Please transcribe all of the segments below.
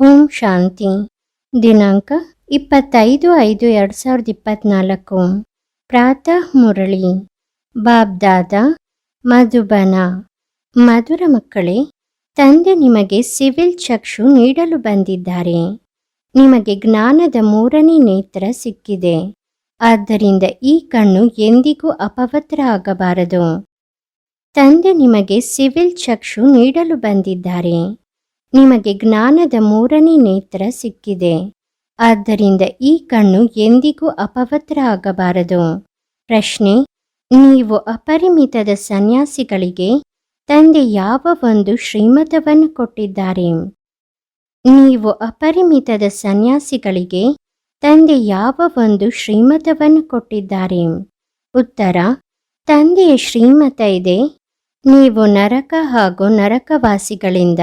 ಓಂ ಶಾಂತಿ. ದಿನಾಂಕ ಇಪ್ಪತ್ತೈದು ಐದು ಎರಡು ಸಾವಿರದ ಇಪ್ಪತ್ನಾಲ್ಕು. ಪ್ರಾತಃ ಮುರಳಿ. ಬಾಬ್ದಾದ ಮಧುಬನ. ಮಧುರ ಮಕ್ಕಳೇ, ತಂದೆ ನಿಮಗೆ ಸಿವಿಲ್ ಚಕ್ಷು ನೀಡಲು ಬಂದಿದ್ದಾರೆ. ನಿಮಗೆ ಜ್ಞಾನದ ಮೂರನೇ ನೇತ್ರ ಸಿಕ್ಕಿದೆ. ಆದ್ದರಿಂದ ಈ ಕಣ್ಣು ಎಂದಿಗೂ ಅಪವತ್ರ ಆಗಬಾರದು ತಂದೆ ನಿಮಗೆ ಸಿವಿಲ್ ಚಕ್ಷು ನೀಡಲು ಬಂದಿದ್ದಾರೆ. ನಿಮಗೆ ಜ್ಞಾನದ ಮೂರನೇ ನೇತ್ರ ಸಿಕ್ಕಿದೆ. ಆದ್ದರಿಂದ ಈ ಕಣ್ಣು ಎಂದಿಗೂ ಅಪವತ್ರ ಆಗಬಾರದು ಪ್ರಶ್ನೆ, ನೀವು ಅಪರಿಮಿತದ ಸನ್ಯಾಸಿಗಳಿಗೆ ತಂದೆ ಯಾವ ಒಂದು ಶ್ರೀಮತವನ್ನು ಕೊಟ್ಟಿದ್ದಾರೆ? ನೀವು ಅಪರಿಮಿತದ ಸನ್ಯಾಸಿಗಳಿಗೆ ತಂದೆ ಯಾವ ಒಂದು ಶ್ರೀಮತವನ್ನು ಕೊಟ್ಟಿದ್ದಾರೆ? ಉತ್ತರ, ತಂದೆಯ ಶ್ರೀಮತ ಇದೆ. ನೀವು ನರಕ ಹಾಗೂ ನರಕವಾಸಿಗಳಿಂದ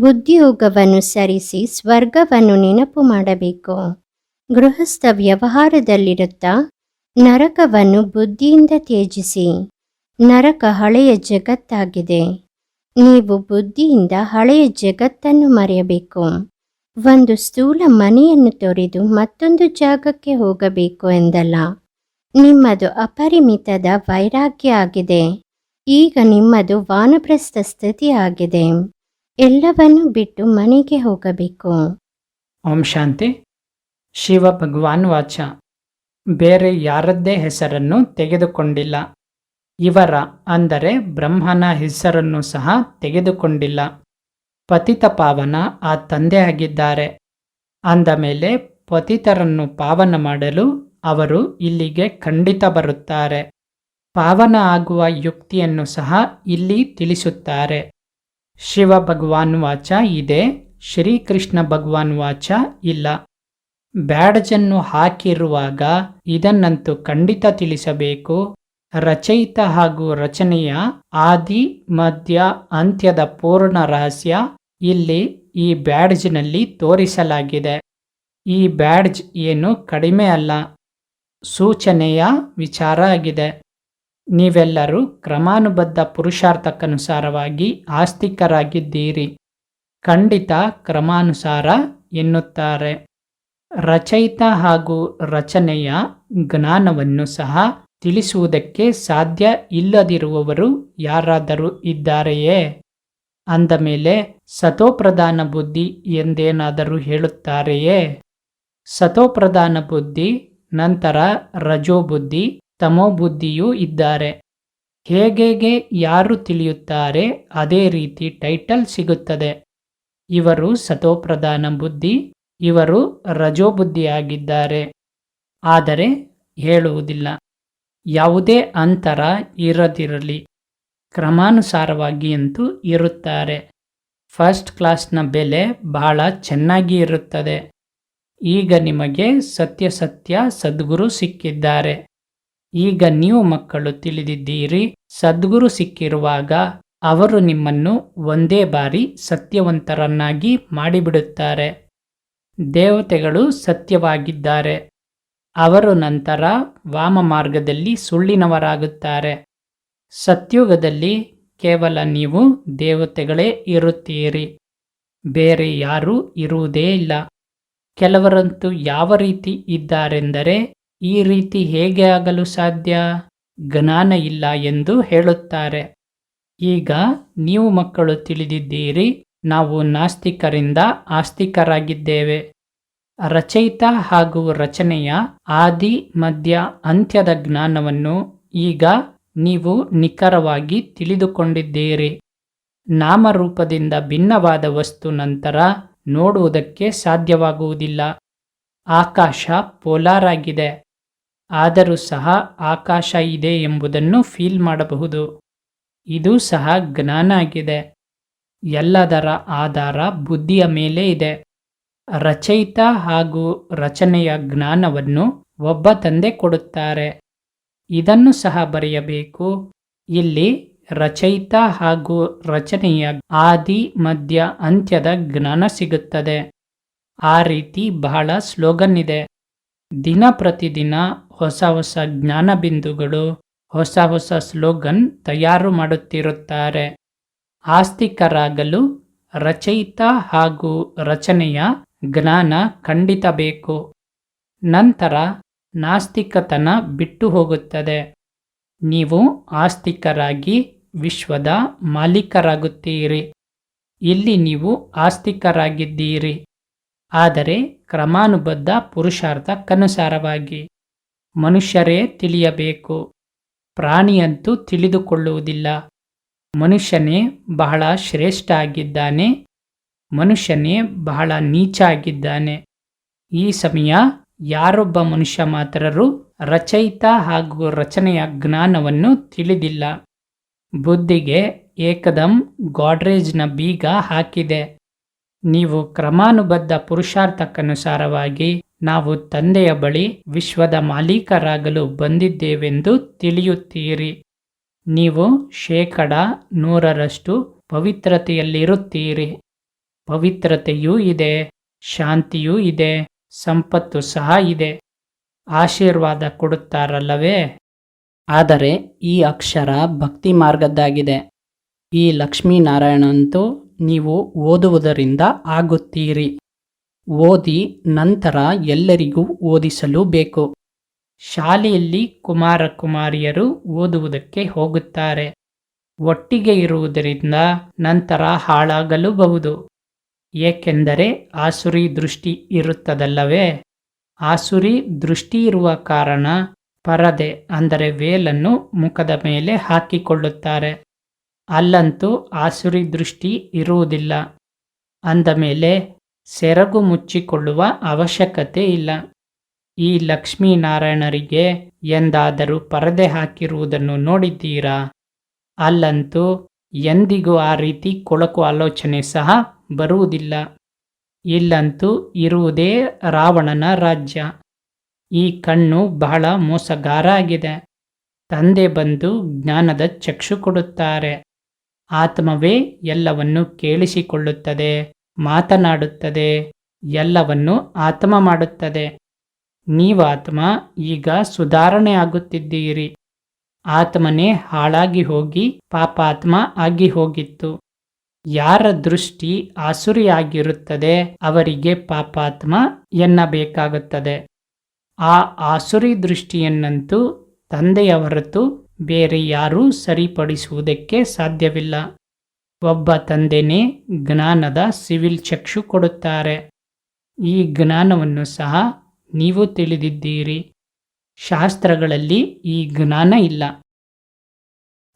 ಬುದ್ಧಿಯೋಗವನ್ನು ಸರಿಸಿ ಸ್ವರ್ಗವನ್ನು ನೆನಪು ಮಾಡಬೇಕು. ಗೃಹಸ್ಥ ವ್ಯವಹಾರದಲ್ಲಿರುತ್ತಾ ನರಕವನ್ನು ಬುದ್ಧಿಯಿಂದ ತ್ಯಜಿಸಿ. ನರಕ ಹಳೆಯ ಜಗತ್ತಾಗಿದೆ. ನೀವು ಬುದ್ಧಿಯಿಂದ ಹಳೆಯ ಜಗತ್ತನ್ನು ಮರೆಯಬೇಕು. ಒಂದು ಸ್ಥೂಲ ಮನೆಯನ್ನು ತೊರೆದು ಮತ್ತೊಂದು ಜಾಗಕ್ಕೆ ಹೋಗಬೇಕು ಎಂದಲ್ಲ. ನಿಮ್ಮದು ಅಪರಿಮಿತದ ವೈರಾಗ್ಯ ಆಗಿದೆ. ಈಗ ನಿಮ್ಮದು ವಾನಪ್ರಸ್ಥ ಸ್ಥಿತಿ ಆಗಿದೆ. ಎಲ್ಲವನ್ನೂ ಬಿಟ್ಟು ಮನೆಗೆ ಹೋಗಬೇಕು. ಓಂ ಶಾಂತಿ. ಶಿವ ಭಗವಾನ್ ವಾಚ. ಬೇರೆ ಯಾರದ್ದೇ ಹೆಸರನ್ನು ತೆಗೆದುಕೊಂಡಿಲ್ಲ. ಇವರ ಅಂದರೆ ಬ್ರಹ್ಮನ ಹೆಸರನ್ನು ಸಹ ತೆಗೆದುಕೊಂಡಿಲ್ಲ. ಪತಿತ ಪಾವನ ಆ ತಂದೆ ಆಗಿದ್ದಾರೆ. ಅಂದ ಮೇಲೆ ಪತಿತರನ್ನು ಪಾವನ ಮಾಡಲು ಅವರು ಇಲ್ಲಿಗೆ ಖಂಡಿತ ಬರುತ್ತಾರೆ. ಪಾವನ ಆಗುವ ಯುಕ್ತಿಯನ್ನು ಸಹ ಇಲ್ಲಿ ತಿಳಿಸುತ್ತಾರೆ. ಶಿವ ಭಗವಾನ್ ವಾಚ ಇದೆ, ಶ್ರೀಕೃಷ್ಣ ಭಗವಾನ್ ವಾಚ ಇಲ್ಲ. ಬ್ಯಾಡ್ಜನ್ನು ಹಾಕಿರುವಾಗ ಇದನ್ನಂತೂ ಖಂಡಿತ ತಿಳಿಸಬೇಕು. ರಚಯಿತ ಹಾಗೂ ರಚನೆಯ ಆದಿ, ಮಧ್ಯ, ಅಂತ್ಯದ ಪೂರ್ಣ ರಹಸ್ಯ ಇಲ್ಲಿ ಈ ಬ್ಯಾಡ್ಜ್ನಲ್ಲಿ ತೋರಿಸಲಾಗಿದೆ. ಈ ಬ್ಯಾಡ್ಜ್ ಏನು ಕಡಿಮೆ ಅಲ್ಲ. ಸೂಚನೆಯ ವಿಚಾರ ಆಗಿದೆ. ನೀವೆಲ್ಲರೂ ಕ್ರಮಾನುಬದ್ಧ ಪುರುಷಾರ್ಥಕ್ಕನುಸಾರವಾಗಿ ಆಸ್ತಿಕರಾಗಿದ್ದೀರಿ. ಖಂಡಿತ ಕ್ರಮಾನುಸಾರ ಎನ್ನುತ್ತಾರೆ. ರಚಯಿತ ಹಾಗೂ ರಚನೆಯ ಜ್ಞಾನವನ್ನು ಸಹ ತಿಳಿಸುವುದಕ್ಕೆ ಸಾಧ್ಯ ಇಲ್ಲದಿರುವವರು ಯಾರಾದರೂ ಇದ್ದಾರೆಯೇ? ಅಂದ ಮೇಲೆ ಸತೋಪ್ರಧಾನ ಬುದ್ಧಿ ಎಂದೇನಾದರೂ ಹೇಳುತ್ತಾರೆಯೇ? ಸತೋಪ್ರಧಾನ ಬುದ್ಧಿ, ನಂತರ ರಜೋ ಬುದ್ಧಿ ತಮೋ ಬುದ್ಧಿಯೂ ಇದ್ದಾರೆ. ಹೇಗೆ ಯಾರು ತಿಳಿಯುತ್ತಾರೆ ಅದೇ ರೀತಿ ಟೈಟಲ್ ಸಿಗುತ್ತದೆ. ಇವರು ಸತೋಪ್ರಧಾನ ಬುದ್ಧಿ, ಇವರು ರಜೋಬುದ್ಧಿಯಾಗಿದ್ದಾರೆ. ಆದರೆ ಹೇಳುವುದಿಲ್ಲ. ಯಾವುದೇ ಅಂತರ ಇರದಿರಲಿ. ಕ್ರಮಾನುಸಾರವಾಗಿ ಅಂತೂ ಇರುತ್ತಾರೆ. ಫಸ್ಟ್ ಕ್ಲಾಸ್ನ ಬೆಲೆ ಬಹಳ ಚೆನ್ನಾಗಿ ಇರುತ್ತದೆ. ಈಗ ನಿಮಗೆ ಸತ್ಯ ಸತ್ಯ ಸದ್ಗುರು ಸಿಕ್ಕಿದ್ದಾರೆ. ಈಗ ನೀವು ಮಕ್ಕಳು ತಿಳಿದಿದ್ದೀರಿ, ಸದ್ಗುರು ಸಿಕ್ಕಿರುವಾಗ ಅವರು ನಿಮ್ಮನ್ನು ಒಂದೇ ಬಾರಿ ಸತ್ಯವಂತರನ್ನಾಗಿ ಮಾಡಿಬಿಡುತ್ತಾರೆ. ದೇವತೆಗಳು ಸತ್ಯವಾಗಿದ್ದಾರೆ. ಅವರು ನಂತರ ವಾಮ ಮಾರ್ಗದಲ್ಲಿ ಸುಳ್ಳಿನವರಾಗುತ್ತಾರೆ. ಸತ್ಯುಗದಲ್ಲಿ ಕೇವಲ ನೀವು ದೇವತೆಗಳೇ ಇರುತ್ತೀರಿ. ಬೇರೆ ಯಾರೂ ಇರುವುದೇ ಇಲ್ಲ. ಕೆಲವರಂತೂ ಯಾವ ರೀತಿ ಇದ್ದಾರೆಂದರೆ ಈ ರೀತಿ ಹೇಗೆ ಆಗಲು ಸಾಧ್ಯ? ಜ್ಞಾನ ಇಲ್ಲ ಎಂದು ಹೇಳುತ್ತಾರೆ. ಈಗ ನೀವು ಮಕ್ಕಳು ತಿಳಿದಿದ್ದೀರಿ, ನಾವು ನಾಸ್ತಿಕರಿಂದ ಆಸ್ತಿಕರಾಗಿದ್ದೇವೆ. ರಚಯಿತ ಹಾಗೂ ರಚನೆಯ ಆದಿ, ಮಧ್ಯ, ಅಂತ್ಯದ ಜ್ಞಾನವನ್ನು ಈಗ ನೀವು ನಿಖರವಾಗಿ ತಿಳಿದುಕೊಂಡಿದ್ದೀರಿ. ನಾಮರೂಪದಿಂದ ಭಿನ್ನವಾದ ವಸ್ತು ನಂತರ ನೋಡುವುದಕ್ಕೆ ಸಾಧ್ಯವಾಗುವುದಿಲ್ಲ. ಆಕಾಶ ಪೋಲಾರ್ ಆಗಿದೆ ಆದರೂ ಸಹ ಆಕಾಶ ಇದೆ ಎಂಬುದನ್ನು ಫೀಲ್ ಮಾಡಬಹುದು. ಇದು ಸಹ ಜ್ಞಾನ ಆಗಿದೆ. ಎಲ್ಲದರ ಆಧಾರ ಬುದ್ಧಿಯ ಮೇಲೆ ಇದೆ. ರಚಯಿತ ಹಾಗೂ ರಚನೆಯ ಜ್ಞಾನವನ್ನು ಒಬ್ಬ ತಂದೆ ಕೊಡುತ್ತಾರೆ. ಇದನ್ನು ಸಹ ಬರೆಯಬೇಕು. ಇಲ್ಲಿ ರಚಯಿತ ಹಾಗೂ ರಚನೆಯ ಆದಿ, ಮಧ್ಯ, ಅಂತ್ಯದ ಜ್ಞಾನ ಸಿಗುತ್ತದೆ. ಆ ರೀತಿ ಬಹಳ ಸ್ಲೋಗನ್ ಇದೆ. ದಿನ ಪ್ರತಿದಿನ ಹೊಸ ಹೊಸ ಜ್ಞಾನ ಬಿಂದುಗಳು, ಹೊಸ ಹೊಸ ಸ್ಲೋಗನ್ ತಯಾರು ಮಾಡುತ್ತಿರುತ್ತಾರೆ. ಆಸ್ತಿಕರಾಗಲು ರಚಯಿತ ಹಾಗೂ ರಚನೆಯ ಜ್ಞಾನ ಖಂಡಿತ ಬೇಕು. ನಂತರ ನಾಸ್ತಿಕತನ ಬಿಟ್ಟು ಹೋಗುತ್ತದೆ. ನೀವು ಆಸ್ತಿಕರಾಗಿ ವಿಶ್ವದ ಮಾಲೀಕರಾಗುತ್ತೀರಿ. ಇಲ್ಲಿ ನೀವು ಆಸ್ತಿಕರಾಗಿದ್ದೀರಿ. ಆದರೆ ಕ್ರಮಾನುಬದ್ಧ ಪುರುಷಾರ್ಥಕ್ಕನುಸಾರವಾಗಿ ಮನುಷ್ಯರೇ ತಿಳಿಯಬೇಕು. ಪ್ರಾಣಿಯಂತೂ ತಿಳಿದುಕೊಳ್ಳುವುದಿಲ್ಲ. ಮನುಷ್ಯನೇ ಬಹಳ ಶ್ರೇಷ್ಠ ಆಗಿದ್ದಾನೆ ಮನುಷ್ಯನೇ ಬಹಳ ನೀಚ ಆಗಿದ್ದಾನೆ ಈ ಸಮಯ ಯಾರೊಬ್ಬ ಮನುಷ್ಯ ಮಾತ್ರರು ರಚಯಿತ ಹಾಗೂ ರಚನೆಯ ಜ್ಞಾನವನ್ನು ತಿಳಿದಿಲ್ಲ. ಬುದ್ಧಿಗೆ ಏಕದಂ ಗಾಡ್ರೇಜ್ನ ಬೀಗ ಹಾಕಿದೆ. ನೀವು ಕ್ರಮಾನುಬದ್ಧ ಪುರುಷಾರ್ಥಕ್ಕನುಸಾರವಾಗಿ ನಾವು ತಂದೆಯ ಬಳಿ ವಿಶ್ವದ ಮಾಲೀಕರಾಗಲು ಬಂದಿದ್ದೇವೆಂದು ತಿಳಿಯುತ್ತೀರಿ. ನೀವು ಶೇಕಡ ನೂರರಷ್ಟು ಪವಿತ್ರತೆಯಲ್ಲಿರುತ್ತೀರಿ. ಪವಿತ್ರತೆಯೂ ಇದೆ, ಶಾಂತಿಯೂ ಇದೆ, ಸಂಪತ್ತು ಸಹ ಇದೆ. ಆಶೀರ್ವಾದ ಕೊಡುತ್ತಾರಲ್ಲವೇ? ಆದರೆ ಈ ಅಕ್ಷರ ಭಕ್ತಿ ಮಾರ್ಗದ್ದಾಗಿದೆ ಈ ಲಕ್ಷ್ಮೀನಾರಾಯಣಂತೂ ನೀವು ಓದುವುದರಿಂದ ಆಗುತ್ತೀರಿ. ಓದಿ ನಂತರ ಎಲ್ಲರಿಗೂ ಓದಿಸಲು ಬೇಕು ಶಾಲೆಯಲ್ಲಿ ಕುಮಾರ ಕುಮಾರಿಯರು ಓದುವುದಕ್ಕೆ ಹೋಗುತ್ತಾರೆ. ಒಟ್ಟಿಗೆ ಇರುವುದರಿಂದ ನಂತರ ಹಾಳಾಗಲೂಬಹುದು. ಏಕೆಂದರೆ ಆಸುರಿ ದೃಷ್ಟಿ ಇರುತ್ತದಲ್ಲವೇ? ಆಸುರಿ ದೃಷ್ಟಿ ಇರುವ ಕಾರಣ ಪರದೆ ಅಂದರೆ ವೇಲನ್ನು ಮುಖದ ಮೇಲೆ ಹಾಕಿಕೊಳ್ಳುತ್ತಾರೆ. ಅಲ್ಲಂತೂ ಆಸುರಿ ದೃಷ್ಟಿ ಇರುವುದಿಲ್ಲ. ಅಂದ ಮೇಲೆ ಸೆರಗು ಮುಚ್ಚಿಕೊಳ್ಳುವ ಅವಶ್ಯಕತೆ ಇಲ್ಲ. ಈ ಲಕ್ಷ್ಮೀನಾರಾಯಣರಿಗೆ ಎಂದಾದರೂ ಪರದೆ ಹಾಕಿರುವುದನ್ನು ನೋಡಿದ್ದೀರಾ? ಅಲ್ಲಂತೂ ಎಂದಿಗೂ ಆ ರೀತಿ ಕೊಳಕು ಆಲೋಚನೆ ಸಹ ಬರುವುದಿಲ್ಲ. ಇಲ್ಲಂತೂ ಇರುವುದೇ ರಾವಣನ ರಾಜ್ಯ. ಈ ಕಣ್ಣು ಬಹಳ ಮೋಸಗಾರ ಆಗಿದೆ ತಂದೆ ಬಂದು ಜ್ಞಾನದ ಚಕ್ಷು ಕೊಡುತ್ತಾರೆ. ಆತ್ಮವೇ ಎಲ್ಲವನ್ನು ಕೇಳಿಸಿಕೊಳ್ಳುತ್ತದೆ. ಮಾತನಾಡುತ್ತದೆ. ಎಲ್ಲವನ್ನು ಆತ್ಮ ಮಾಡುತ್ತದೆ. ನೀವು ಆತ್ಮ, ಈಗ ಸುಧಾರಣೆ ಆಗುತ್ತಿದ್ದೀರಿ ಆತ್ಮನೇ ಹಾಳಾಗಿ ಹೋಗಿ ಪಾಪಾತ್ಮ ಆಗಿ ಹೋಗಿತ್ತು. ಯಾರ ದೃಷ್ಟಿ ಆಸುರಿಯಾಗಿರುತ್ತದೆ, ಅವರಿಗೆ ಪಾಪಾತ್ಮ ಎನ್ನಬೇಕಾಗುತ್ತದೆ. ಆ ಆಸುರಿ ದೃಷ್ಟಿಯನ್ನಂತೂ ತಂದೆಯ ಹೊರತು ಬೇರೆ ಯಾರೂ ಸರಿಪಡಿಸುವುದಕ್ಕೆ ಸಾಧ್ಯವಿಲ್ಲ. ಒಬ್ಬ ತಂದೆನೇ ಜ್ಞಾನದ ಸಿವಿಲ್ ಚಕ್ಷು ಕೊಡುತ್ತಾರೆ. ಈ ಜ್ಞಾನವನ್ನು ಸಹ ನೀವು ತಿಳಿದಿದ್ದೀರಿ. ಶಾಸ್ತ್ರಗಳಲ್ಲಿ ಈ ಜ್ಞಾನ ಇಲ್ಲ.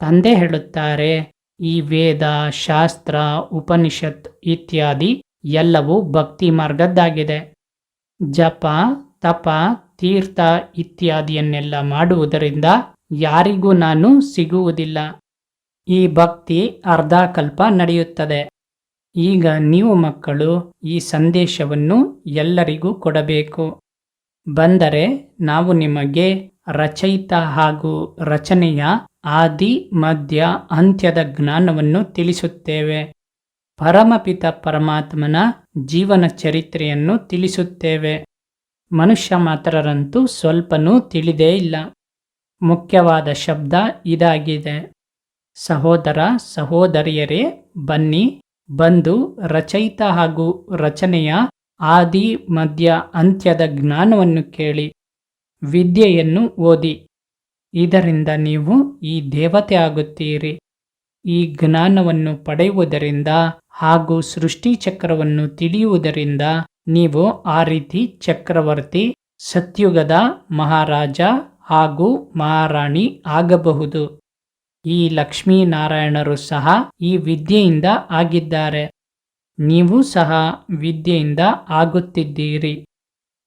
ತಂದೆ ಹೇಳುತ್ತಾರೆ, ಈ ವೇದ, ಶಾಸ್ತ್ರ, ಉಪನಿಷತ್ ಇತ್ಯಾದಿ ಎಲ್ಲವೂ ಭಕ್ತಿ ಮಾರ್ಗದ್ದಾಗಿದೆ. ಜಪ, ತಪ, ತೀರ್ಥ ಇತ್ಯಾದಿಯನ್ನೆಲ್ಲ ಮಾಡುವುದರಿಂದ ಯಾರಿಗೂ ನಾನು ಸಿಗುವುದಿಲ್ಲ. ಈ ಭಕ್ತಿ ಅರ್ಧಕಲ್ಪ ನಡೆಯುತ್ತದೆ. ಈಗ ನೀವು ಮಕ್ಕಳು ಈ ಸಂದೇಶವನ್ನು ಎಲ್ಲರಿಗೂ ಕೊಡಬೇಕು. ಬಂದರೆ ನಾವು ನಿಮಗೆ ರಚಯಿತ ಹಾಗೂ ರಚನೆಯ ಆದಿ, ಮಧ್ಯ, ಅಂತ್ಯದ ಜ್ಞಾನವನ್ನು ತಿಳಿಸುತ್ತೇವೆ. ಪರಮಪಿತ ಪರಮಾತ್ಮನ ಜೀವನ ಚರಿತ್ರೆಯನ್ನು ತಿಳಿಸುತ್ತೇವೆ. ಮನುಷ್ಯ ಮಾತ್ರರಂತೂ ಸ್ವಲ್ಪನೂ ತಿಳಿದೇ ಇಲ್ಲ. ಮುಖ್ಯವಾದ ಶಬ್ದ ಇದಾಗಿದೆ. ಸಹೋದರ, ಸಹೋದರಿಯರೇ, ಬನ್ನಿ. ಬಂದು ರಚಯಿತ ಹಾಗೂ ರಚನೆಯ ಆದಿ, ಮಧ್ಯ, ಅಂತ್ಯದ ಜ್ಞಾನವನ್ನು ಕೇಳಿ. ವಿದ್ಯೆಯನ್ನು ಓದಿ. ಇದರಿಂದ ನೀವು ಈ ದೇವತೆ ಆಗುತ್ತೀರಿ. ಈ ಜ್ಞಾನವನ್ನು ಪಡೆಯುವುದರಿಂದ ಹಾಗೂ ಸೃಷ್ಟಿ ಚಕ್ರವನ್ನು ತಿಳಿಯುವುದರಿಂದ ನೀವು ಆ ರೀತಿ ಚಕ್ರವರ್ತಿ, ಸತ್ಯುಗದ ಮಹಾರಾಜ ಹಾಗೂ ಮಹಾರಾಣಿ ಆಗಬಹುದು. ಈ ಲಕ್ಷ್ಮೀನಾರಾಯಣರು ಸಹ ಈ ವಿದ್ಯೆಯಿಂದ ಆಗಿದ್ದಾರೆ. ನೀವು ಸಹ ವಿದ್ಯೆಯಿಂದ ಆಗುತ್ತಿದ್ದೀರಿ.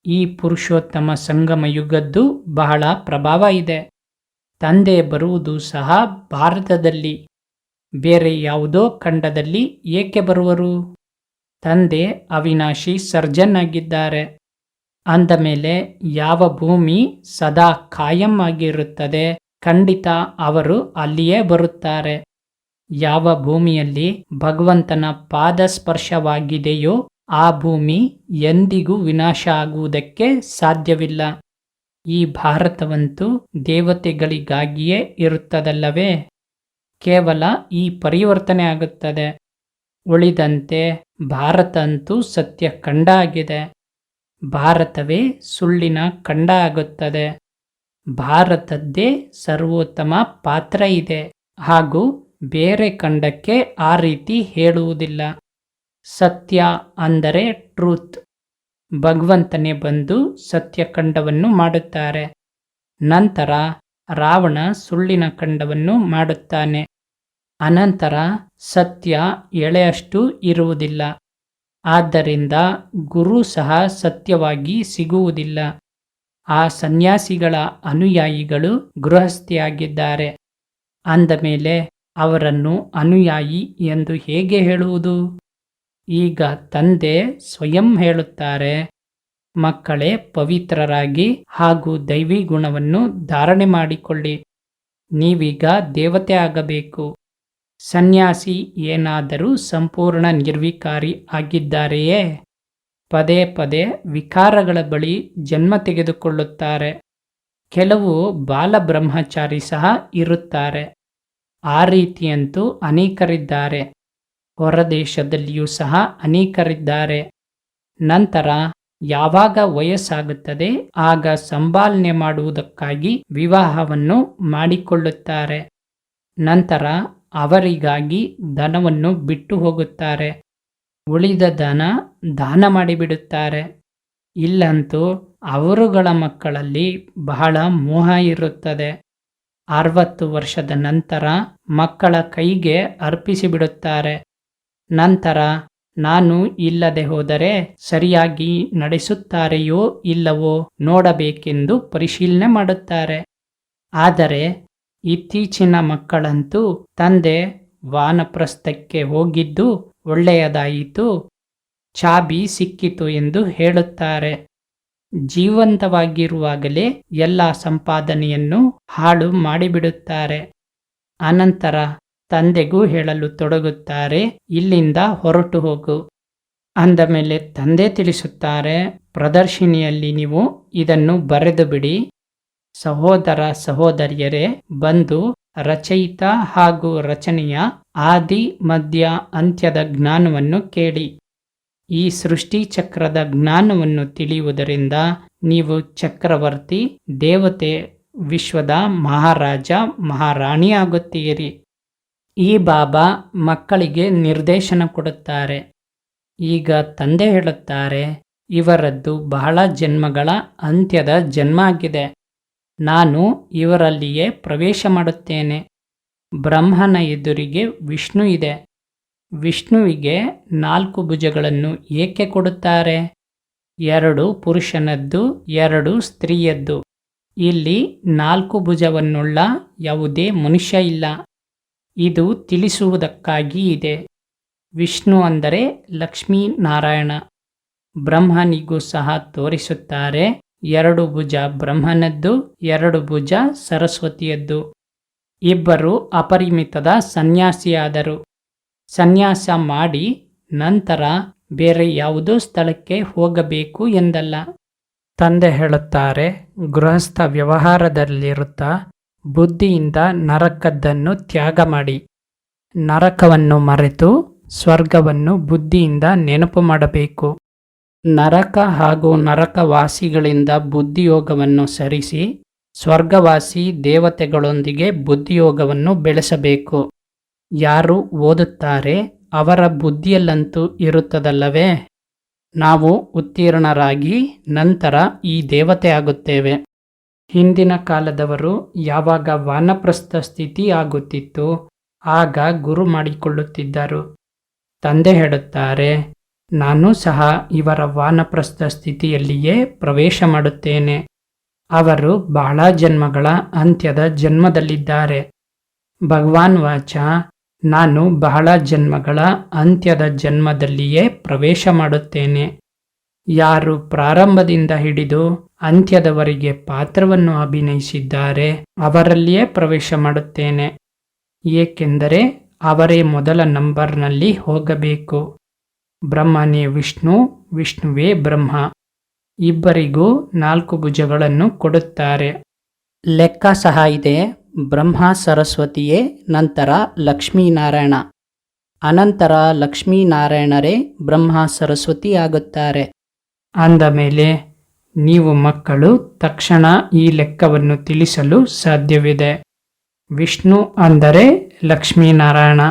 ಈ ಪುರುಷೋತ್ತಮ ಸಂಗಮ ಯುಗದ್ದು ಬಹಳ ಪ್ರಭಾವ ಇದೆ. ತಂದೆ ಬರುವುದು ಸಹ ಭಾರತದಲ್ಲಿ. ಬೇರೆ ಯಾವುದೋ ಖಂಡದಲ್ಲಿ ಏಕೆ ಬರುವರು? ತಂದೆ ಅವಿನಾಶಿ ಸರ್ಜನ್ ಆಗಿದ್ದಾರೆ. ಅಂದ ಮೇಲೆ ಯಾವ ಭೂಮಿ ಸದಾ ಕಾಯಂ ಆಗಿರುತ್ತದೆ? ಖಂಡಿತ ಅವರು ಅಲ್ಲಿಯೇ ಬರುತ್ತಾರೆ. ಯಾವ ಭೂಮಿಯಲ್ಲಿ ಭಗವಂತನ ಪಾದಸ್ಪರ್ಶವಾಗಿದೆಯೋ ಆ ಭೂಮಿ ಎಂದಿಗೂ ವಿನಾಶ ಆಗುವುದಕ್ಕೆ ಸಾಧ್ಯವಿಲ್ಲ. ಈ ಭಾರತವಂತೂ ದೇವತೆಗಳಿಗಾಗಿಯೇ ಇರುತ್ತದಲ್ಲವೇ? ಕೇವಲ ಈ ಪರಿವರ್ತನೆ ಆಗುತ್ತದೆ. ಉಳಿದಂತೆ ಭಾರತ ಅಂತೂ ಸತ್ಯ ಕಂಡ ಆಗಿದೆ. ಭಾರತವೇ ಸುಳ್ಳಿನ ಕಂಡ ಆಗುತ್ತದೆ. ಭಾರತದ್ದೇ ಸರ್ವೋತ್ತಮ ಪಾತ್ರ ಇದೆ. ಹಾಗೂ ಬೇರೆ ಖಂಡಕ್ಕೆ ಆ ರೀತಿ ಹೇಳುವುದಿಲ್ಲ. ಸತ್ಯ ಅಂದರೆ ಟ್ರೂತ್. ಭಗವಂತನೇ ಬಂದು ಸತ್ಯಖಂಡವನ್ನು ಮಾಡುತ್ತಾರೆ. ನಂತರ ರಾವಣ ಸುಳ್ಳಿನ ಖಂಡವನ್ನು ಮಾಡುತ್ತಾನೆ. ಅನಂತರ ಸತ್ಯ ಎಳೆಯಷ್ಟು ಇರುವುದಿಲ್ಲ. ಆದ್ದರಿಂದ ಗುರು ಸಹ ಸತ್ಯವಾಗಿ ಸಿಗುವುದಿಲ್ಲ. ಆ ಸನ್ಯಾಸಿಗಳ ಅನುಯಾಯಿಗಳು ಗೃಹಸ್ಥಿಯಾಗಿದ್ದಾರೆ. ಅಂದ ಮೇಲೆ ಅವರನ್ನು ಅನುಯಾಯಿ ಎಂದು ಹೇಗೆ ಹೇಳುವುದು? ಈಗ ತಂದೆ ಸ್ವಯಂ ಹೇಳುತ್ತಾರೆ, ಮಕ್ಕಳೇ ಪವಿತ್ರರಾಗಿ ಹಾಗೂ ದೈವಿ ಗುಣವನ್ನು ಧಾರಣೆ ಮಾಡಿಕೊಳ್ಳಿ, ನೀವೀಗ ದೇವತೆ ಆಗಬೇಕು. ಸನ್ಯಾಸಿ ಏನಾದರೂ ಸಂಪೂರ್ಣ ನಿರ್ವಿಕಾರಿ ಆಗಿದ್ದಾರೆಯೇ? ಪದೇ ಪದೇ ವಿಕಾರಗಳ ಬಳಿ ಜನ್ಮ ತೆಗೆದುಕೊಳ್ಳುತ್ತಾರೆ. ಕೆಲವು ಬಾಲಬ್ರಹ್ಮಚಾರಿ ಸಹ ಇರುತ್ತಾರೆ. ಆ ರೀತಿಯಂತೂ ಅನೇಕರಿದ್ದಾರೆ. ಹೊರದೇಶದಲ್ಲಿಯೂ ಸಹ ಅನೇಕರಿದ್ದಾರೆ. ನಂತರ ಯಾವಾಗ ವಯಸ್ಸಾಗುತ್ತದೆ ಆಗ ಸಂಭಾಲನೆ ಮಾಡುವುದಕ್ಕಾಗಿ ವಿವಾಹವನ್ನು ಮಾಡಿಕೊಳ್ಳುತ್ತಾರೆ. ನಂತರ ಅವರಿಗಾಗಿ ಧನವನ್ನು ಬಿಟ್ಟು ಹೋಗುತ್ತಾರೆ. ಉಳಿದ ಧನ ದಾನ ಮಾಡಿಬಿಡುತ್ತಾರೆ. ಇಲ್ಲಂತೂ ಅವರುಗಳ ಮಕ್ಕಳಲ್ಲಿ ಬಹಳ ಮೋಹ ಇರುತ್ತದೆ. ಅರವತ್ತು ವರ್ಷದ ನಂತರ ಮಕ್ಕಳ ಕೈಗೆ ಅರ್ಪಿಸಿಬಿಡುತ್ತಾರೆ. ನಂತರ, ನಾನು ಇಲ್ಲದೆ ಹೋದರೆ ಸರಿಯಾಗಿ ನಡೆಸುತ್ತಾರೆಯೋ ಇಲ್ಲವೋ ನೋಡಬೇಕೆಂದು ಪರಿಶೀಲನೆ ಮಾಡುತ್ತಾರೆ. ಆದರೆ, ಇತ್ತೀಚಿನ ಮಕ್ಕಳಂತೂ ತಂದೆ ವಾನಪ್ರಸ್ಥಕ್ಕೆ ಹೋಗಿದ್ದು ಒಳ್ಳೆಯದಾಯಿತು. ಚಾಬಿ ಸಿಕ್ಕಿತು ಎಂದು ಹೇಳುತ್ತಾರೆ. ಜೀವಂತವಾಗಿರುವಾಗಲೇ ಎಲ್ಲ ಸಂಪಾದನೆಯನ್ನು ಹಾಳು ಮಾಡಿಬಿಡುತ್ತಾರೆ. ಅನಂತರ ತಂದೆಗೂ ಹೇಳಲು ತೊಡಗುತ್ತಾರೆ. ಇಲ್ಲಿಂದ ಹೊರಟು ಹೋಗು. ಅಂದ ಮೇಲೆ ತಂದೆ ತಿಳಿಸುತ್ತಾರೆ, ಪ್ರದರ್ಶಿನಿಯಲ್ಲಿ ನೀವು ಇದನ್ನು ಬರೆದು ಬಿಡಿ. ಸಹೋದರ ಸಹೋದರಿಯರೇ, ಬಂದು ರಚಯಿತ ಹಾಗೂ ರಚನೆಯ ಆದಿ, ಮಧ್ಯ, ಅಂತ್ಯದ ಜ್ಞಾನವನ್ನು ಕೇಳಿ. ಈ ಸೃಷ್ಟಿ ಚಕ್ರದ ಜ್ಞಾನವನ್ನು ತಿಳಿಯುವುದರಿಂದ ನೀವು ಚಕ್ರವರ್ತಿ, ದೇವತೆ, ವಿಶ್ವದ ಮಹಾರಾಜ ಮಹಾರಾಣಿ ಆಗುತ್ತೀರಿ ಈ ಬಾಬಾ ಮಕ್ಕಳಿಗೆ ನಿರ್ದೇಶನ ಕೊಡುತ್ತಾರೆ. ಈಗ ತಂದೆ ಹೇಳುತ್ತಾರೆ, ಇವರದ್ದು ಬಹಳ ಜನ್ಮಗಳ ಅಂತ್ಯದ ಜನ್ಮ ಆಗಿದೆ ನಾನು ಇವರಲ್ಲಿಯೇ ಪ್ರವೇಶ ಮಾಡುತ್ತೇನೆ. ಬ್ರಹ್ಮನ ಎದುರಿಗೆ ವಿಷ್ಣು ಇದೆ. ವಿಷ್ಣುವಿಗೆ ನಾಲ್ಕು ಭುಜಗಳನ್ನು ಏಕೆ ಕೊಡುತ್ತಾರೆ? ಎರಡು ಪುರುಷನದ್ದು, ಎರಡು ಸ್ತ್ರೀಯದ್ದು. ಇಲ್ಲಿ ನಾಲ್ಕು ಭುಜವನ್ನುಳ್ಳ ಯಾವುದೇ ಮನುಷ್ಯ ಇಲ್ಲ. ಇದು ತಿಳಿಸುವುದಕ್ಕಾಗಿ ಇದೆ. ವಿಷ್ಣು ಅಂದರೆ ಲಕ್ಷ್ಮೀನಾರಾಯಣ. ಬ್ರಹ್ಮನಿಗೂ ಸಹ ತೋರಿಸುತ್ತಾರೆ ಎರಡು ಭುಜ ಬ್ರಹ್ಮನದ್ದು, ಎರಡು ಭುಜ ಸರಸ್ವತಿಯದ್ದು. ಇಬ್ಬರು ಅಪರಿಮಿತದ ಸನ್ಯಾಸಿಯಾದರು. ಸನ್ಯಾಸ ಮಾಡಿ ನಂತರ ಬೇರೆ ಯಾವುದೋ ಸ್ಥಳಕ್ಕೆ ಹೋಗಬೇಕು ಎಂದಲ್ಲ. ತಂದೆ ಹೇಳುತ್ತಾರೆ, ಗೃಹಸ್ಥ ವ್ಯವಹಾರದಲ್ಲಿರುತ್ತಾ ಬುದ್ಧಿಯಿಂದ ನರಕದ್ದನ್ನು ತ್ಯಾಗ ಮಾಡಿ. ನರಕವನ್ನು ಮರೆತು ಸ್ವರ್ಗವನ್ನು ಬುದ್ಧಿಯಿಂದ ನೆನಪು ಮಾಡಬೇಕು. ನರಕ ಹಾಗೂ ನರಕವಾಸಿಗಳಿಂದ ಬುದ್ಧಿಯೋಗವನ್ನು ಸರಿಸಿ ಸ್ವರ್ಗವಾಸಿ ದೇವತೆಗಳೊಂದಿಗೆ ಬುದ್ಧಿಯೋಗವನ್ನು ಬೆಳೆಸಬೇಕು. ಯಾರು ಓದುತ್ತಾರೆ, ಅವರ ಬುದ್ಧಿಯಲ್ಲಂತೂ ಇರುತ್ತದಲ್ಲವೇ? ನಾವು ಉತ್ತೀರ್ಣರಾಗಿ ನಂತರ ಈ ದೇವತೆ ಆಗುತ್ತೇವೆ. ಹಿಂದಿನ ಕಾಲದವರು ಯಾವಾಗ ವಾನಪ್ರಸ್ಥ ಸ್ಥಿತಿ ಆಗುತ್ತಿತ್ತು, ಆಗ ಗುರು ಮಾಡಿಕೊಳ್ಳುತ್ತಿದ್ದರು. ತಂದೆ ಹೇಳುತ್ತಾರೆ ನಾನು ಸಹ ಇವರ ವಾನಪ್ರಸ್ಥ ಸ್ಥಿತಿಯಲ್ಲಿಯೇ ಪ್ರವೇಶ ಮಾಡುತ್ತೇನೆ. ಅವರು ಬಹಳ ಜನ್ಮಗಳ ಅಂತ್ಯದ ಜನ್ಮದಲ್ಲಿದ್ದಾರೆ. ಭಗವಾನ್ ವಾಚ, ನಾನು ಬಹಳ ಜನ್ಮಗಳ ಅಂತ್ಯದ ಜನ್ಮದಲ್ಲಿಯೇ ಪ್ರವೇಶ ಮಾಡುತ್ತೇನೆ. ಯಾರು ಪ್ರಾರಂಭದಿಂದ ಹಿಡಿದು ಅಂತ್ಯದವರೆಗೆ ಪಾತ್ರವನ್ನು ಅಭಿನಯಿಸಿದ್ದಾರೆ, ಅವರಲ್ಲಿಯೇ ಪ್ರವೇಶ ಮಾಡುತ್ತೇನೆ. ಏಕೆಂದರೆ ಅವರೇ ಮೊದಲ ನಂಬರ್ನಲ್ಲಿ ಹೋಗಬೇಕು. ಬ್ರಹ್ಮನೇ ವಿಷ್ಣು, ವಿಷ್ಣುವೇ ಬ್ರಹ್ಮ. ಇಬ್ಬರಿಗೂ ನಾಲ್ಕು ಭುಜಗಳನ್ನು ಕೊಡುತ್ತಾರೆ. ಲೆಕ್ಕ ಸಹ ಇದೆ, ಬ್ರಹ್ಮ ಸರಸ್ವತಿಯೇ, ನಂತರ ಲಕ್ಷ್ಮೀನಾರಾಯಣ. ಅನಂತರ ಲಕ್ಷ್ಮೀನಾರಾಯಣರೇ ಬ್ರಹ್ಮ ಸರಸ್ವತಿ ಆಗುತ್ತಾರೆ ಅಂದ ಮೇಲೆ, ನೀವು ಮಕ್ಕಳು, ತಕ್ಷಣ ಈ ಲೆಕ್ಕವನ್ನು ತಿಳಿಸಲು ಸಾಧ್ಯವಿದೆ. ವಿಷ್ಣು ಅಂದರೆ ಲಕ್ಷ್ಮೀನಾರಾಯಣ.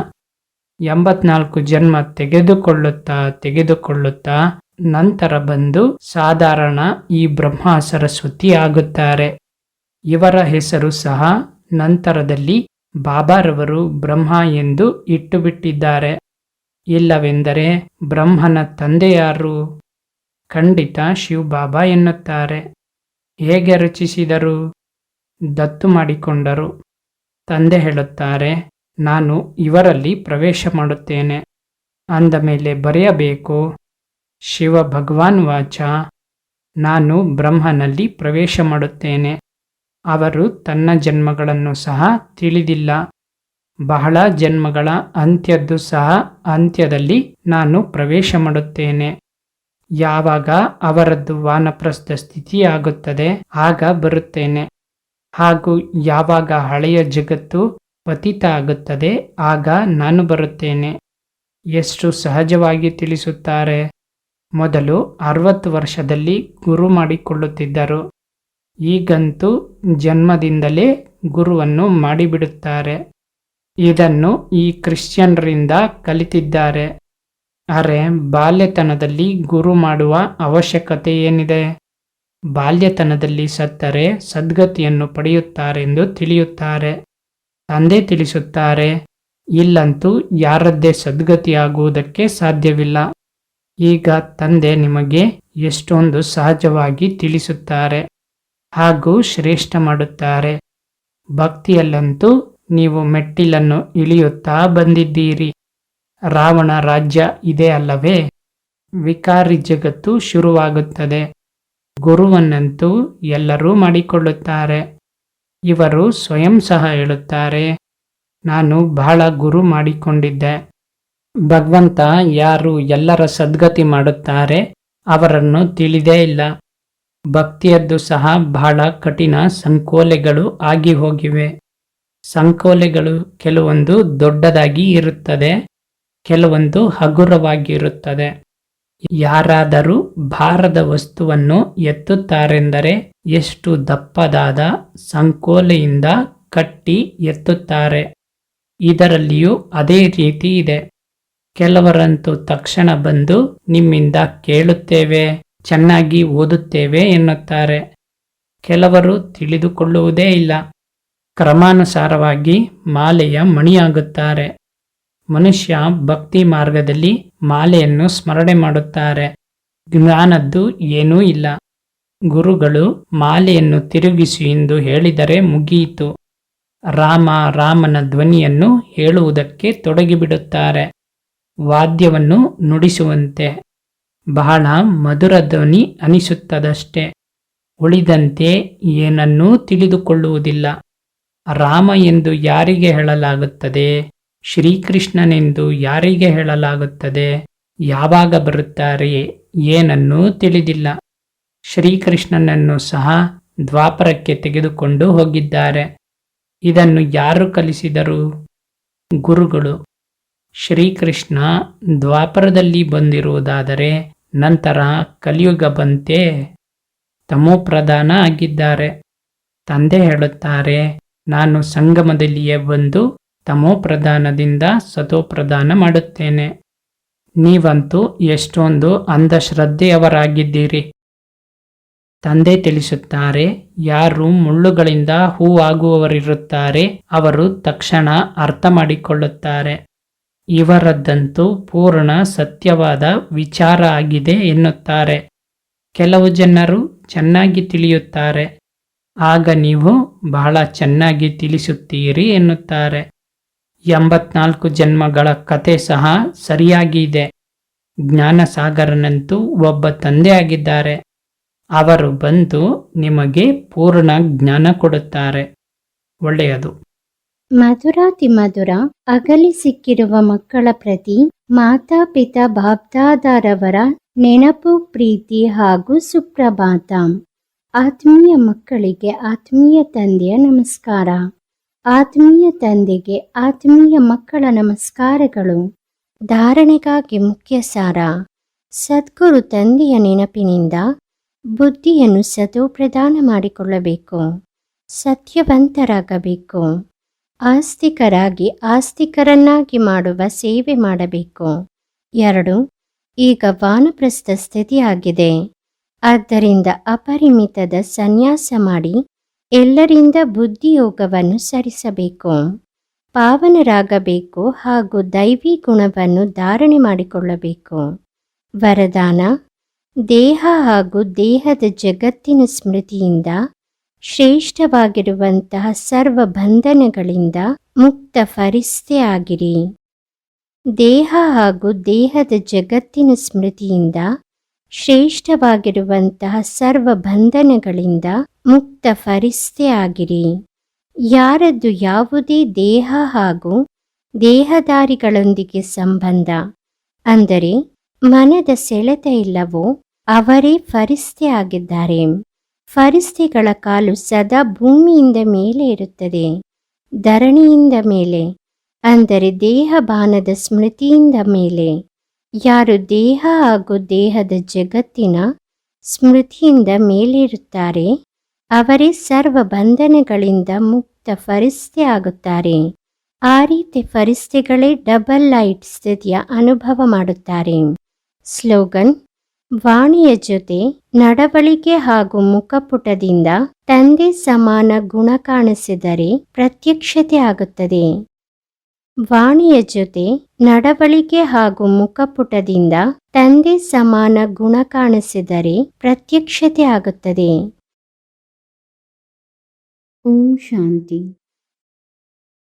ಎಂಬತ್ನಾಲ್ಕು ಜನ್ಮ ತೆಗೆದುಕೊಳ್ಳುತ್ತಾ ತೆಗೆದುಕೊಳ್ಳುತ್ತಾ ನಂತರ ಬಂದು ಸಾಧಾರಣ ಈ ಬ್ರಹ್ಮ ಸರಸ್ವತಿ ಆಗುತ್ತಾರೆ ಇವರ ಹೆಸರು ಸಹ ನಂತರದಲ್ಲಿ ಬಾಬಾರವರು ಬ್ರಹ್ಮ ಎಂದು ಇಟ್ಟುಬಿಟ್ಟಿದ್ದಾರೆ. ಇಲ್ಲವೆಂದರೆ ಬ್ರಹ್ಮನ ತಂದೆಯಾರು ಖಂಡಿತ ಶಿವಬಾಬಾ ಎನ್ನುತ್ತಾರೆ. ಹೇಗೆ ರಚಿಸಿದರು? ದತ್ತು ಮಾಡಿಕೊಂಡರು. ತಂದೆ ಹೇಳುತ್ತಾರೆ ನಾನು ಇವರಲ್ಲಿ ಪ್ರವೇಶ ಮಾಡುತ್ತೇನೆ. ಅಂದ ಮೇಲೆ ಬರೆಯಬೇಕು, ಶಿವ ಭಗವಾನ್ ವಾಚ, ನಾನು ಬ್ರಹ್ಮನಲ್ಲಿ ಪ್ರವೇಶ ಮಾಡುತ್ತೇನೆ. ಅವರು ತನ್ನ ಜನ್ಮಗಳನ್ನು ಸಹ ತಿಳಿದಿಲ್ಲ. ಬಹಳ ಜನ್ಮಗಳ ಅಂತ್ಯದ್ದು ಸಹ ಅಂತ್ಯದಲ್ಲಿ ನಾನು ಪ್ರವೇಶ ಮಾಡುತ್ತೇನೆ. ಯಾವಾಗ ಅವರದ್ದು ವಾನಪ್ರಸ್ಥ ಸ್ಥಿತಿ ಆಗುತ್ತದೆ ಆಗ ಬರುತ್ತೇನೆ. ಹಾಗೂ ಯಾವಾಗ ಹಳೆಯ ಜಗತ್ತು ಪತಿತ ಆಗುತ್ತದೆ. ಆಗ ನಾನು ಬರುತ್ತೇನೆ. ಎಷ್ಟು ಸಹಜವಾಗಿ ತಿಳಿಸುತ್ತಾರೆ. ಮೊದಲು ಅರವತ್ತು ವರ್ಷದಲ್ಲಿ ಗುರು ಮಾಡಿಕೊಳ್ಳುತ್ತಿದ್ದರು. ಈಗಂತೂ ಜನ್ಮದಿಂದಲೇ ಗುರುವನ್ನು ಮಾಡಿಬಿಡುತ್ತಾರೆ. ಇದನ್ನು ಈ ಕ್ರಿಶ್ಚಿಯನ್ರಿಂದ ಕಲಿತಿದ್ದಾರೆ. ಅರೆ, ಬಾಲ್ಯತನದಲ್ಲಿ ಗುರು ಮಾಡುವ ಅವಶ್ಯಕತೆ ಏನಿದೆ? ಬಾಲ್ಯತನದಲ್ಲಿ ಸತ್ತರೆ ಸದ್ಗತಿಯನ್ನು ಪಡೆಯುತ್ತಾರೆಂದು ತಿಳಿಯುತ್ತಾರೆ. ತಂದೆ ತಿಳಿಸುತ್ತಾರೆ, ಇಲ್ಲಂತೂ ಯಾರದ್ದೇ ಸದ್ಗತಿಯಾಗುವುದಕ್ಕೆ ಸಾಧ್ಯವಿಲ್ಲ. ಈಗ ತಂದೆ ನಿಮಗೆ ಎಷ್ಟೊಂದು ಸಹಜವಾಗಿ ತಿಳಿಸುತ್ತಾರೆ ಹಾಗೂ ಶ್ರೇಷ್ಠ ಮಾಡುತ್ತಾರೆ. ಭಕ್ತಿಯಲ್ಲಂತೂ ನೀವು ಮೆಟ್ಟಿಲನ್ನು ಇಳಿಯುತ್ತಾ ಬಂದಿದ್ದೀರಿ. ರಾವಣ ರಾಜ್ಯ ಇದೆ ಅಲ್ಲವೇ? ವಿಕಾರಿ ಜಗತ್ತು ಶುರುವಾಗುತ್ತದೆ. ಗುರುವನ್ನಂತೂ ಎಲ್ಲರೂ ಮಾಡಿಕೊಳ್ಳುತ್ತಾರೆ. ಇವರು ಸ್ವಯಂ ಸಹ ಹೇಳುತ್ತಾರೆ, ನಾನು ಬಹಳ ಗುರು ಮಾಡಿಕೊಂಡಿದ್ದೆ. ಭಗವಂತ ಯಾರು ಎಲ್ಲರ ಸದ್ಗತಿ ಮಾಡುತ್ತಾರೆ ಅವರನ್ನು ತಿಳಿದೇ ಇಲ್ಲ. ಭಕ್ತಿಯದ್ದು ಸಹ ಬಹಳ ಕಠಿಣ ಸಂಕೋಲೆಗಳು ಆಗಿ ಹೋಗಿವೆ. ಸಂಕೋಲೆಗಳು ಕೆಲವೊಂದು ದೊಡ್ಡದಾಗಿ ಇರುತ್ತದೆ, ಕೆಲವೊಂದು ಹಗುರವಾಗಿರುತ್ತದೆ. ಯಾರಾದರೂ ಭಾರದ ವಸ್ತುವನ್ನು ಎತ್ತುತ್ತಾರೆಂದರೆ ಎಷ್ಟು ದಪ್ಪದಾದ ಸಂಕೋಲೆಯಿಂದ ಕಟ್ಟಿ ಎತ್ತುತ್ತಾರೆ. ಇದರಲ್ಲಿಯೂ ಅದೇ ರೀತಿ ಇದೆ. ಕೆಲವರಂತೂ ತಕ್ಷಣ ಬಂದು ನಿಮ್ಮಿಂದ ಕೇಳುತ್ತೇವೆ, ಚೆನ್ನಾಗಿ ಓದುತ್ತೇವೆ ಎನ್ನುತ್ತಾರೆ. ಕೆಲವರು ತಿಳಿದುಕೊಳ್ಳುವುದೇ ಇಲ್ಲ. ಕ್ರಮಾನುಸಾರವಾಗಿ ಮಾಲೆಯ ಮಣಿಯಾಗುತ್ತಾರೆ. ಮನುಷ್ಯ ಭಕ್ತಿ ಮಾರ್ಗದಲ್ಲಿ ಮಾಲೆಯನ್ನು ಸ್ಮರಣೆ ಮಾಡುತ್ತಾರೆ. ಜ್ಞಾನದ್ದು ಏನೂ ಇಲ್ಲ. ಗುರುಗಳು ಮಾಲೆಯನ್ನು ತಿರುಗಿಸು ಎಂದು ಹೇಳಿದರೆ ಮುಗಿಯಿತು. ರಾಮ ರಾಮನ ಧ್ವನಿಯನ್ನು ಹೇಳುವುದಕ್ಕೆ ತೊಡಗಿಬಿಡುತ್ತಾರೆ. ವಾದ್ಯವನ್ನು ನುಡಿಸುವಂತೆ. ಬಹಳ ಮಧುರ ಧ್ವನಿ ಅನಿಸುತ್ತದಷ್ಟೇ. ಉಳಿದಂತೆ ಏನನ್ನೂ ತಿಳಿದುಕೊಳ್ಳುವುದಿಲ್ಲ. ರಾಮ ಎಂದು ಯಾರಿಗೆ ಹೇಳಲಾಗುತ್ತದೆ? ಶ್ರೀಕೃಷ್ಣನೆಂದು ಯಾರಿಗೆ ಹೇಳಲಾಗುತ್ತದೆ? ಯಾವಾಗ ಬರುತ್ತಾರೆ? ಏನನ್ನೂ ತಿಳಿದಿಲ್ಲ. ಶ್ರೀಕೃಷ್ಣನನ್ನು ಸಹ ದ್ವಾಪರಕ್ಕೆ ತೆಗೆದುಕೊಂಡು ಹೋಗಿದ್ದಾರೆ. ಇದನ್ನು ಯಾರು ಕಲಿಸಿದರು? ಗುರುಗಳು. ಶ್ರೀಕೃಷ್ಣ ದ್ವಾಪರದಲ್ಲಿ ಬಂದಿರುವುದಾದರೆ ನಂತರ ಕಲಿಯುಗ ಬಂತೆ ತಮೋಪ್ರಧಾನ ಆಗಿದ್ದಾರೆ. ತಂದೆ ಹೇಳುತ್ತಾರೆ, ನಾನು ಸಂಗಮದಲ್ಲಿಯೇ ಬಂದು ತಮೋಪ್ರಧಾನದಿಂದ ಸತೋಪ್ರಧಾನ ಮಾಡುತ್ತೇನೆ. ನೀವಂತೂ ಎಷ್ಟೊಂದು ಅಂಧಶ್ರದ್ಧೆಯವರಾಗಿದ್ದೀರಿ. ತಂದೆ ತಿಳಿಸುತ್ತಾರೆ, ಯಾರು ಮುಳ್ಳುಗಳಿಂದ ಹೂವಾಗುವವರಿರುತ್ತಾರೆ, ಅವರು ತಕ್ಷಣ ಅರ್ಥ ಮಾಡಿಕೊಳ್ಳುತ್ತಾರೆ ಇವರದ್ದಂತೂ ಪೂರ್ಣ ಸತ್ಯವಾದ ವಿಚಾರ ಆಗಿದೆ ಎನ್ನುತ್ತಾರೆ. ಕೆಲವು ಜನರು ಚೆನ್ನಾಗಿ ತಿಳಿಯುತ್ತಾರೆ. ಆಗ ನೀವು ಬಹಳ ಚೆನ್ನಾಗಿ ತಿಳಿಸುತ್ತೀರಿ ಎನ್ನುತ್ತಾರೆ. ಎಂಬತ್ನಾಲ್ಕು ಜನ್ಮಗಳ ಕತೆ ಸಹ ಸರಿಯಾಗಿದೆ ಜ್ಞಾನಸಾಗರನಂತೂ ಒಬ್ಬ ತಂದೆಯಾಗಿದ್ದಾರೆ. ಅವರು ಬಂದು ನಿಮಗೆ ಪೂರ್ಣ ಜ್ಞಾನ ಕೊಡುತ್ತಾರೆ. ಒಳ್ಳೆಯದು. ಮಧುರಾತಿ ಮಧುರ ಅಗಲಿ ಸಿಕ್ಕಿರುವ ಮಕ್ಕಳ ಪ್ರತಿ ಮಾತಾಪಿತಾ ಬಾಬ್ದಾದಾರವರ ನೆನಪು, ಪ್ರೀತಿ ಹಾಗೂ ಸುಪ್ರಭಾತ. ಆತ್ಮೀಯ ಮಕ್ಕಳಿಗೆ ಆತ್ಮೀಯ ತಂದೆಯ ನಮಸ್ಕಾರ. ಆತ್ಮೀಯ ತಂದೆಗೆ ಆತ್ಮೀಯ ಮಕ್ಕಳ ನಮಸ್ಕಾರಗಳು. ಧಾರಣೆಗಾಗಿ ಮುಖ್ಯ ಸಾರ ಸದ್ಗುರು ತಂದೆಯ ನೆನಪಿನಿಂದ ಬುದ್ಧಿಯನ್ನು ಸತೋಪ್ರದಾನ ಮಾಡಿಕೊಳ್ಳಬೇಕು. ಸತ್ಯವಂತರಾಗಬೇಕು. ಆಸ್ತಿಕರಾಗಿ ಆಸ್ತಿಕರನ್ನಾಗಿ ಮಾಡುವ ಸೇವೆ ಮಾಡಬೇಕು. ಎರಡು, ಈಗ ವಾನಪ್ರಸ್ಥ ಸ್ಥಿತಿಯಾಗಿದೆ. ಆದ್ದರಿಂದ ಅಪರಿಮಿತದ ಸನ್ಯಾಸ ಮಾಡಿ ಎಲ್ಲರಿಂದ ಬುದ್ಧಿಯೋಗವನ್ನು ಸರಿಸಬೇಕು. ಪಾವನರಾಗಬೇಕು ಹಾಗೂ ದೈವಿ ಗುಣವನ್ನು ಧಾರಣೆ ಮಾಡಿಕೊಳ್ಳಬೇಕು. ವರದಾನ, ದೇಹ ಹಾಗೂ ದೇಹದ ಜಗತ್ತಿನ ಸ್ಮೃತಿಯಿಂದ ಶ್ರೇಷ್ಠವಾಗಿರುವಂತಹ ಸರ್ವ ಬಂಧನಗಳಿಂದ ಮುಕ್ತ ಫರಿಸ್ತೆ ಆಗಿರಿ. ದೇಹ ಹಾಗೂ ದೇಹದ ಜಗತ್ತಿನ ಸ್ಮೃತಿಯಿಂದ ಶ್ರೇಷ್ಠವಾಗಿರುವಂತಹ ಸರ್ವ ಬಂಧನಗಳಿಂದ ಮುಕ್ತ ಫರಿಸ್ತೆ ಆಗಿರಿ. ಯಾರದ್ದು ಯಾವುದೇ ದೇಹ ಹಾಗೂ ದೇಹದಾರಿಗಳೊಂದಿಗೆ ಸಂಬಂಧ, ಅಂದರೆ ಮನದ ಸೆಳೆತ ಇಲ್ಲವೋ, ಅವರೇ ಫರಿಸ್ತೆ ಆಗಿದ್ದಾರೆ. ಫರಿಸ್ತೆಗಳ ಕಾಲು ಸದಾ ಭೂಮಿಯಿಂದ ಮೇಲೆ ಇರುತ್ತದೆ. ಧರಣಿಯಿಂದ ಮೇಲೆ, ಅಂದರೆ ದೇಹ ಬಾನದ ಸ್ಮೃತಿಯಿಂದ ಮೇಲೆ. ಯಾರು ದೇಹ ಹಾಗೂ ದೇಹದ ಜಗತ್ತಿನ ಸ್ಮೃತಿಯಿಂದ ಮೇಲಿರುತ್ತಾರೆ, ಅವರೇ ಸರ್ವ ಬಂಧನಗಳಿಂದ ಮುಕ್ತ ಫರಿಸ್ತೆ ಆಗುತ್ತಾರೆ. ಆ ರೀತಿ ಫರಿಸ್ತೆಗಳೇ ಡಬಲ್ ಲೈಟ್ ಸ್ಥಿತಿಯ ಅನುಭವ ಮಾಡುತ್ತಾರೆ. ಸ್ಲೋಗನ್, ವಾಣಿಯ ಜೊತೆ ನಡವಳಿಕೆ ಹಾಗೂ ಮುಖಪುಟದಿಂದ ತಂದೆ ಸಮಾನ ಗುಣ ಕಾಣಿಸಿದರೆ ಪ್ರತ್ಯಕ್ಷತೆ ಆಗುತ್ತದೆ. ವಾಣಿಯ ಜೊತೆ ನಡವಳಿಕೆ ಹಾಗೂ ಮುಖಪುಟದಿಂದ ತಂದೆ ಸಮಾನ ಗುಣ ಕಾಣಿಸಿದರೆ ಪ್ರತ್ಯಕ್ಷತೆ ಆಗುತ್ತದೆ. ಓಂ ಶಾಂತಿ.